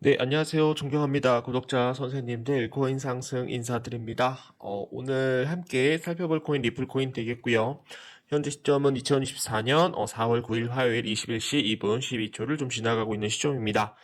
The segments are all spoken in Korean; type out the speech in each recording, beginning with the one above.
네, 안녕하세요. 존경합니다. 구독자 선생님들, 코인 상승 인사드립니다. 어, 오늘 함께 살펴볼 코인 리플 코인 되겠고요. 현재 시점은 2024년 4월 9일 화요일 21시 2분 12초를 좀 지나가고 있는 시점입니다.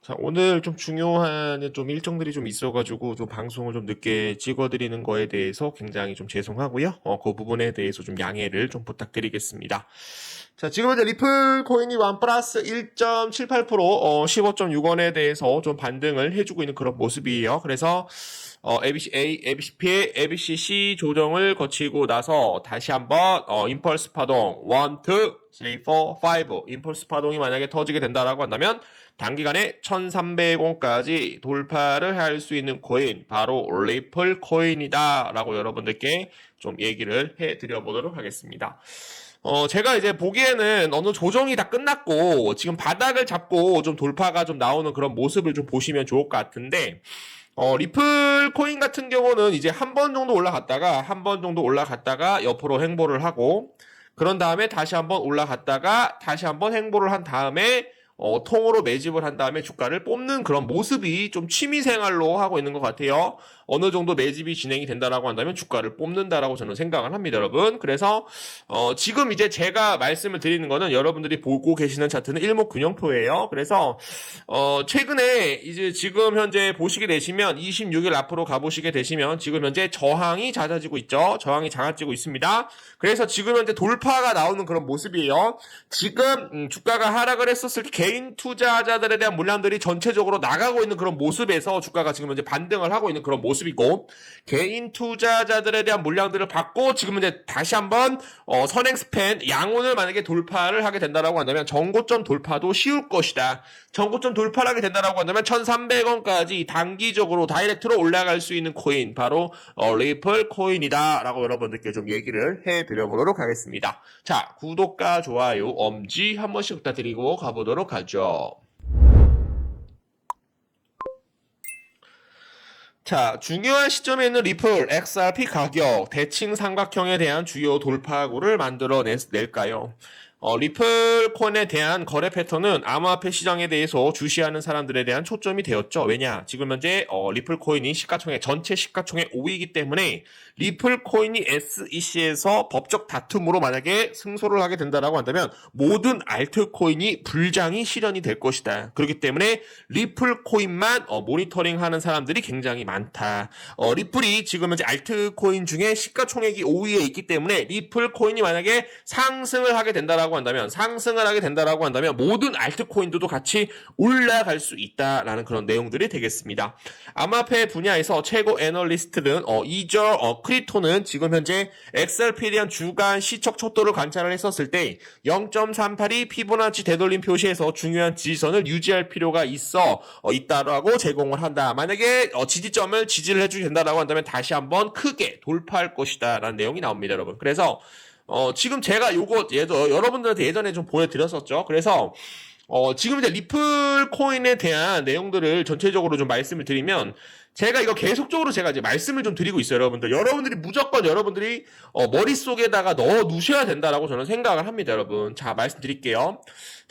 자, 오늘 좀 중요한 좀 일정들이 좀 있어가지고 좀 방송을 좀 늦게 찍어드리는 거에 대해서 굉장히 좀 죄송하고요. 어, 그 부분에 대해서 좀 양해를 좀 부탁드리겠습니다. 자, 지금 현재 리플 코인이 원 플러스 1.78% 어, 15.6원에 대해서 좀 반등을 해주고 있는 그런 모습이에요. 그래서 어, ABC A, ABC P, ABC C 조정을 거치고 나서 다시 한번 어, 임펄스 파동 1, 2, 3, 4, 5 임펄스 파동이 만약에 터지게 된다라고 한다면 단기간에 1300원까지 돌파를 할 수 있는 코인 바로 리플 코인이다라고 여러분들께 좀 얘기를 해드려 보도록 하겠습니다. 어, 제가 이제 보기에는 어느 조정이 다 끝났고, 지금 바닥을 잡고 좀 돌파가 좀 나오는 그런 모습을 좀 보시면 좋을 것 같은데, 어, 리플 코인 같은 경우는 이제 한 번 정도 올라갔다가, 한 번 정도 올라갔다가 옆으로 행보를 하고, 그런 다음에 다시 한번 올라갔다가, 다시 한번 행보를 한 다음에, 어, 통으로 매집을 한 다음에 주가를 뽑는 그런 모습이 좀 취미생활로 하고 있는 것 같아요. 어느 정도 매집이 진행이 된다라고 한다면 주가를 뽑는다라고 저는 생각을 합니다, 여러분. 그래서 어, 지금 이제 제가 말씀을 드리는 거는 여러분들이 보고 계시는 차트는 일목균형표예요. 그래서 어, 최근에 이제 지금 현재 보시게 되시면 26일 앞으로 가보시게 되시면 지금 현재 저항이 잦아지고 있죠. 저항이 잦아지고 있습니다. 그래서 지금 현재 돌파가 나오는 그런 모습이에요. 지금 음, 주가가 하락을 했었을 때 개인 투자자들에 대한 물량들이 전체적으로 나가고 있는 그런 모습에서 주가가 지금 현재 반등을 하고 있는 그런 모습 이고 개인 투자자들에 대한 물량들을 받고 지금 이제 다시 한번 어, 선행 스팬 양온을 만약에 돌파를 하게 된다라고 한다면 정고점 돌파도 쉬울 것이다. 정고점 돌파를 하게 된다라고 한다면 1,300원까지 단기적으로 다이렉트로 올라갈 수 있는 코인 바로 어, 리플 코인이다라고 여러분들께 좀 얘기를 해드려 보도록 하겠습니다. 자 구독과 좋아요 엄지 한 번씩 부탁드리고 가보도록 하죠. 자, 중요한 시점에 있는 리플 XRP 가격 대칭 삼각형에 대한 주요 돌파구를 만들어 낼까요? 어, 리플 코인에 대한 거래 패턴은 암호화폐 시장에 대해서 주시하는 사람들에 대한 초점이 되었죠. 왜냐? 지금 현재 어, 리플 코인이 시가총액 전체 시가총액 5위이기 때문에 리플 코인이 SEC에서 법적 다툼으로 만약에 승소를 하게 된다라고 한다면 모든 알트 코인이 불장이 실현이 될 것이다. 그렇기 때문에 리플 코인만 어, 모니터링하는 사람들이 굉장히 많다. 어, 리플이 지금 현재 알트 코인 중에 시가총액이 5위에 있기 때문에 리플 코인이 만약에 상승을 하게 된다라고 한다면 상승을 하게 된다라고 한다면 모든 알트코인들도 같이 올라갈 수 있다라는 그런 내용들이 되겠습니다. 암호화폐 분야에서 최고 애널리스트는 어, 이저 어, 크리토는 지금 현재 XRP에 대한 주간 시척 촉도를 관찰을 했었을 때 0.38이 피보나치 되돌림 표시에서 중요한 지지선을 유지할 필요가 있어 어, 있다라고 제공을 한다. 만약에 어, 지지점을 지지를 해주게 된다라고 한다면 다시 한번 크게 돌파할 것이다라는 내용이 나옵니다, 여러분. 그래서 어, 지금 제가 요거 예전 여러분들한테 예전에 좀 보여드렸었죠. 그래서 어, 지금 이제 리플 코인에 대한 내용들을 전체적으로 좀 말씀을 드리면 제가 이거 계속적으로 제가 이제 말씀을 좀 드리고 있어요, 여러분들. 여러분들이 무조건 여러분들이 어, 머릿속에다가 넣어 두셔야 된다라고 저는 생각을 합니다, 여러분. 자, 말씀드릴게요.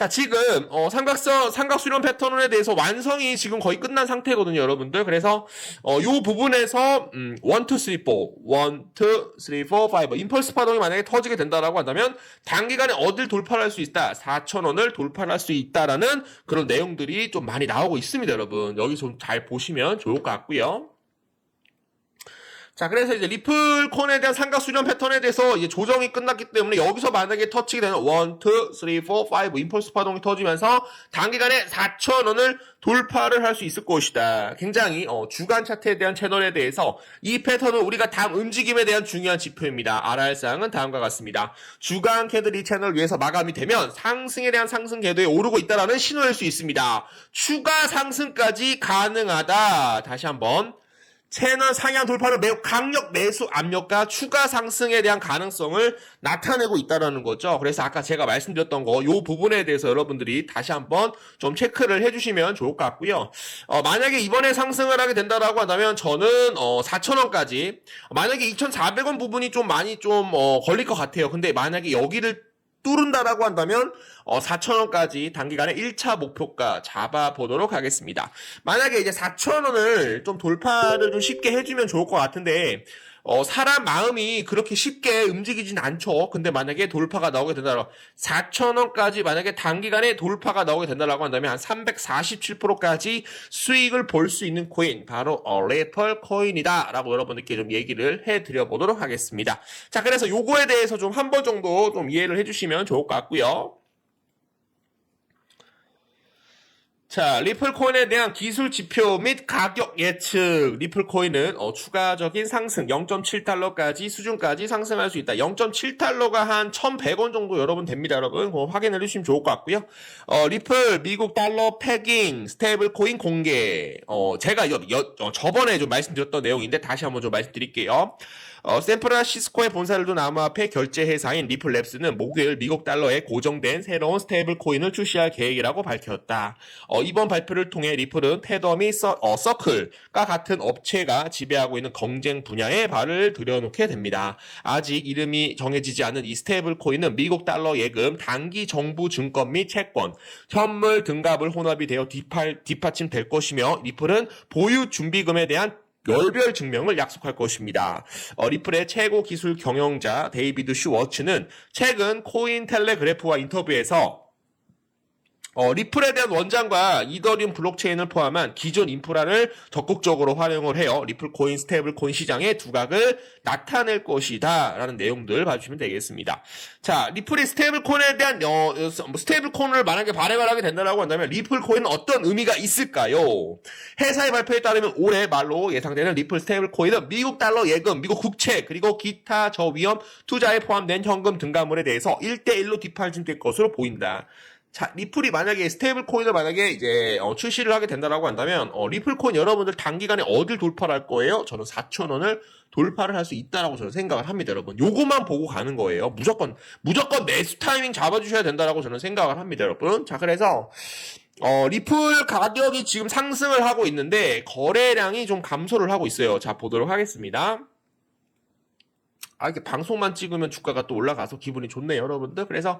자, 지금 어, 삼각선 삼각수렴 패턴에 대해서 완성이 지금 거의 끝난 상태거든요, 여러분들. 그래서 어, 요 부분에서 음, 1 2 3 4 1 2 3 4 5 임펄스 파동이 만약에 터지게 된다라고 한다면 단기간에 어딜 돌파할 수 있다. 4,000원을 돌파할 수 있다라는 그런 내용들이 좀 많이 나오고 있습니다, 여러분. 여기 좀 잘 보시면 좋을 것 같고요. 자, 그래서 이제 리플 콘에 대한 삼각 수렴 패턴에 대해서 이제 조정이 끝났기 때문에 여기서 만약에 터치게 되는 1, 2, 3, 4, 5 임펄스 파동이 터지면서 단기간에 4,000원을 돌파를 할 수 있을 것이다. 굉장히 어, 주간 차트에 대한 채널에 대해서 이 패턴은 우리가 다음 움직임에 대한 중요한 지표입니다. 알아야 할 사항은 다음과 같습니다. 주간 캐들 이 채널 위에서 마감이 되면 상승에 대한 상승 궤도에 오르고 있다라는 신호일 수 있습니다. 추가 상승까지 가능하다. 다시 한번 채널 상향 돌파를 매우 강력 매수 압력과 추가 상승에 대한 가능성을 나타내고 있다는 거죠. 그래서 아까 제가 말씀드렸던 거, 요 부분에 대해서 여러분들이 다시 한번 좀 체크를 해주시면 좋을 것 같고요. 어, 만약에 이번에 상승을 하게 된다라고 한다면 저는 어, 4,000원까지 만약에 2,400원 부분이 좀 많이 좀 어, 걸릴 것 같아요. 근데 만약에 여기를 뚫은다라고 한다면 어, 4,000원까지 단기간에 1차 목표가 잡아보도록 하겠습니다. 만약에 이제 4,000원을 좀 돌파를 좀 쉽게 해주면 좋을 것 같은데 어, 사람 마음이 그렇게 쉽게 움직이진 않죠. 근데 만약에 돌파가 나오게 된다면 4,000원까지 만약에 단기간에 돌파가 나오게 된다라고 한다면 한 347%까지 수익을 볼 수 있는 코인 바로 어, 레펄 코인이다라고 여러분들께 좀 얘기를 해드려 보도록 하겠습니다. 자, 그래서 요거에 대해서 좀 한 번 정도 좀 이해를 해주시면 좋을 것 같고요. 자, 리플코인에 대한 기술 지표 및 가격 예측. 리플코인은 어, 추가적인 상승 0.7달러까지 수준까지 상승할 수 있다. 0.7달러가 한 1,100원 정도 여러분 됩니다, 여러분. 그거 확인해 주시면 좋을 것 같고요. 어, 리플 미국 달러 패깅 스테이블 코인 공개. 어, 제가 여, 여, 어, 저번에 좀 말씀드렸던 내용인데 다시 한번 좀 말씀드릴게요. 어, 샌프란시스코에 본사를 둔 암호화폐 결제 회사인 리플랩스는 목요일 미국 달러에 고정된 새로운 스테이블 코인을 출시할 계획이라고 밝혔다. 어, 이번 발표를 통해 리플은 테더 및 서, 어, 서클과 같은 업체가 지배하고 있는 경쟁 분야에 발을 들여놓게 됩니다. 아직 이름이 정해지지 않은 이 스테이블 코인은 미국 달러 예금, 단기 정부 증권 및 채권, 현물 등갑을 혼합이 되어 뒷팔, 뒷받침될 것이며 리플은 보유 준비금에 대한 열별 증명을 약속할 것입니다. 어, 리플의 최고 기술 경영자 데이비드 슈워츠는 최근 코인 텔레그래프와 인터뷰에서 어, 리플에 대한 원장과 이더리움 블록체인을 포함한 기존 인프라를 적극적으로 활용을 해요. 리플 코인, 스테이블 코인 시장의 두각을 나타낼 것이다. 라는 내용들 봐주시면 되겠습니다. 자, 리플이 스테이블 코인에 대한, 어, 뭐 스테이블 코인을 만약에 발행을 하게 된다고 한다면 리플 코인은 어떤 의미가 있을까요? 회사의 발표에 따르면 올해 말로 예상되는 리플 스테이블 코인은 미국 달러 예금, 미국 국채, 그리고 기타 저위험 투자에 포함된 현금 등가물에 대해서 1대1로 뒷받침될 것으로 보인다. 자, 리플이 만약에 스테이블 코인을 만약에 이제 어, 출시를 하게 된다라고 한다면 어, 리플 코인 여러분들 단기간에 어딜 돌파를 할 거예요? 저는 4,000원을 돌파를 할 수 있다라고 저는 생각을 합니다, 여러분. 요거만 보고 가는 거예요. 무조건 무조건 매수 타이밍 잡아주셔야 된다라고 저는 생각을 합니다, 여러분. 자, 그래서 어, 리플 가격이 지금 상승을 하고 있는데 거래량이 좀 감소를 하고 있어요. 자, 보도록 하겠습니다. 아, 이게 방송만 찍으면 주가가 또 올라가서 기분이 좋네요, 여러분들. 그래서,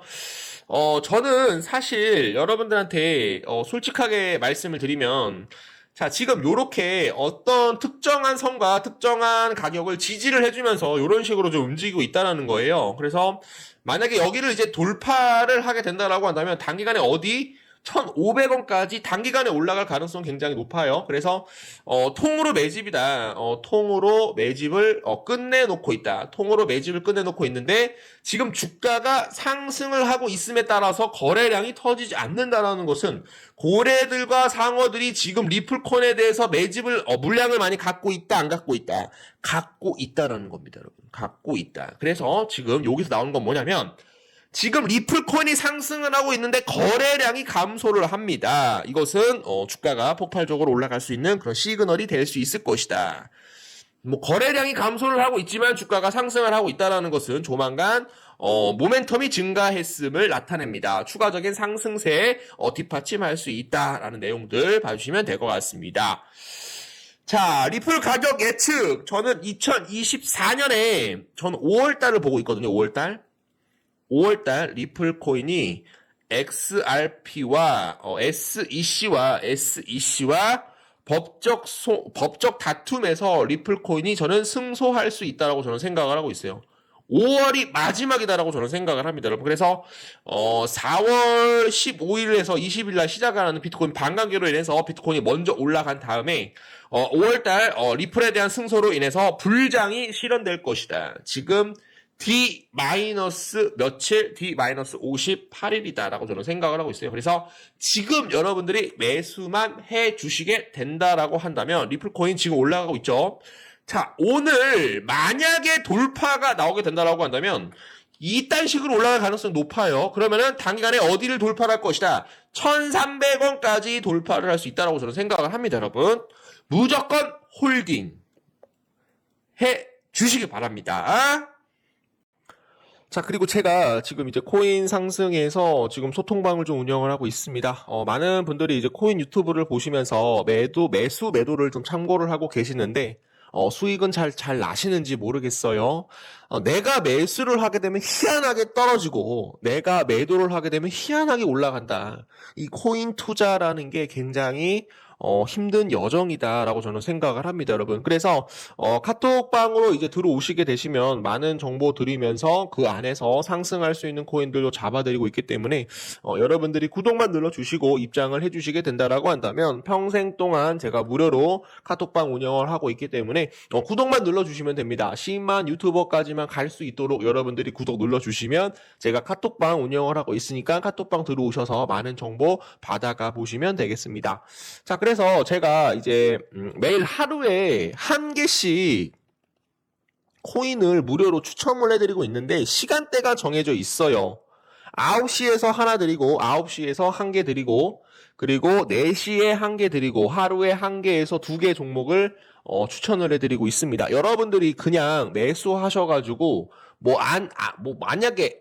어, 저는 사실 여러분들한테, 어, 솔직하게 말씀을 드리면, 자, 지금 요렇게 어떤 특정한 선과 특정한 가격을 지지를 해주면서 요런 식으로 좀 움직이고 있다라는 거예요. 그래서, 만약에 여기를 이제 돌파를 하게 된다라고 한다면, 단기간에 어디, 1,500원까지 단기간에 올라갈 가능성이 굉장히 높아요. 그래서 어, 통으로 매집이다. 어, 통으로 매집을 어, 끝내놓고 있다. 통으로 매집을 끝내놓고 있는데 지금 주가가 상승을 하고 있음에 따라서 거래량이 터지지 않는다라는 것은 고래들과 상어들이 지금 리플콘에 대해서 매집을 어, 물량을 많이 갖고 있다 안 갖고 있다 갖고 있다라는 겁니다 여러분 갖고 있다 그래서 지금 여기서 나오는 건 뭐냐면 지금 리플코인이 상승을 하고 있는데 거래량이 감소를 합니다. 이것은 어, 주가가 폭발적으로 올라갈 수 있는 그런 시그널이 될 수 있을 것이다. 뭐 거래량이 감소를 하고 있지만 주가가 상승을 하고 있다는 것은 조만간 어, 모멘텀이 증가했음을 나타냅니다. 추가적인 상승세에 어, 뒷받침할 수 있다라는 내용들 봐주시면 될 것 같습니다. 자, 리플 가격 예측. 저는 2024년에 저는 5월달을 보고 있거든요. 5월달. 5월달 리플 코인이 XRP와 어, SEC와 SEC와 법적 소, 법적 다툼에서 리플 코인이 저는 승소할 수 있다라고 저는 생각을 하고 있어요. 5월이 마지막이다라고 저는 생각을 합니다, 여러분. 그래서 어 4월 15일에서 20일 날 시작하는 비트코인 반감기로 인해서 비트코인이 먼저 올라간 다음에 어 5월 달 어, 리플에 대한 승소로 인해서 불장이 실현될 것이다. 지금 D 마이너스 며칠 D 마이너스 58일이다라고 저는 생각을 하고 있어요. 그래서 지금 여러분들이 매수만 해 주시게 된다라고 한다면 리플 코인 지금 올라가고 있죠. 자, 오늘 만약에 돌파가 나오게 된다라고 한다면 이딴 식으로 올라갈 가능성이 높아요. 그러면은 단기간에 어디를 돌파할 것이다. 1,300원까지 돌파를 할 수 있다라고 저는 생각을 합니다, 여러분. 무조건 홀딩 해 주시기 바랍니다. 자, 그리고 제가 지금 이제 코인 상승에서 지금 소통방을 좀 운영을 하고 있습니다. 어, 많은 분들이 이제 코인 유튜브를 보시면서 매도, 매수, 매도를 좀 참고를 하고 계시는데, 어, 수익은 잘, 잘 나시는지 모르겠어요. 어, 내가 매수를 하게 되면 희한하게 떨어지고, 내가 매도를 하게 되면 희한하게 올라간다. 이 코인 투자라는 게 굉장히 어, 힘든 여정이다라고 저는 생각을 합니다, 여러분. 그래서 어, 카톡방으로 이제 들어오시게 되시면 많은 정보 드리면서 그 안에서 상승할 수 있는 코인들도 잡아드리고 있기 때문에 어, 여러분들이 구독만 눌러주시고 입장을 해주시게 된다라고 한다면 평생 동안 제가 무료로 카톡방 운영을 하고 있기 때문에 어, 구독만 눌러주시면 됩니다. 10만 유튜버까지만 갈 수 있도록 여러분들이 구독 눌러주시면 제가 카톡방 운영을 하고 있으니까 카톡방 들어오셔서 많은 정보 받아가 보시면 되겠습니다. 자, 그래 서 제가 이제 음, 매일 하루에 한 개씩 코인을 무료로 추첨을 해드리고 있는데 시간대가 정해져 있어요. 9시에서 하나 드리고 9시에서 한 개 드리고 그리고 4시에 한 개 드리고 하루에 한 개에서 두 개 종목을 어, 추천을 해드리고 있습니다. 여러분들이 그냥 매수하셔가지고 뭐 안, 아, 뭐 만약에